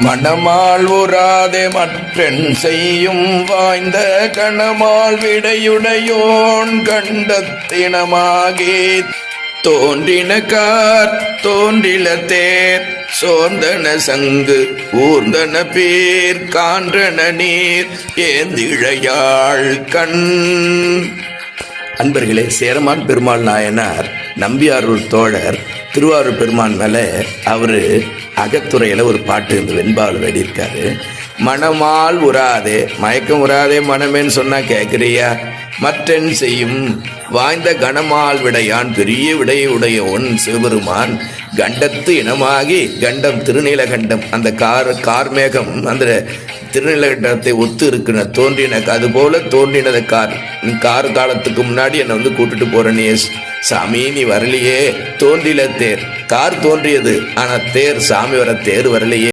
மணமால் உராதே மற்றென் செய்யும் வாய்ந்த கணமால் விடையுடையோன் கண்டத்தினமாகி தோன்றின கார் தோன்றில தேர் சோர்ந்தன சங்கு ஊர்ந்தன பேர் கான்றன நீர் ஏந்திழையாள் கண். அன்பர்களே சேரமான் பெருமாள் நாயனார் நம்பியாரூர் தோழர் திருவாரூர் பெருமான் மேலே அவர் அகத்துறையில் ஒரு பாட்டு இந்த வெண்பாவில் எழுதியிருக்காரு. மனமால் உராதே மயக்கம் உராதே மனமேன்னு சொன்னால் கேட்குறியா மற்றென் செய்யும் வாய்ந்த கணமால் விடையான் பெரிய விடையை உடைய ஒன் சிவபெருமான் கண்டத்து இனமாகி கண்டம் திருநீலகண்டம் அந்த கார் கார்மேகம் அந்த திருநிலகண்டத்தை ஒத்து இருக்கிற தோன்றின அதுபோல தோன்றினது கார் கார் காலத்துக்கு முன்னாடி என்னை வந்து கூட்டுட்டு போற சாமி நீ வரலையே. தோன்றில தேர். கார் தோன்றியது. ஆனா தேர் சாமி வர தேர் வரலையே.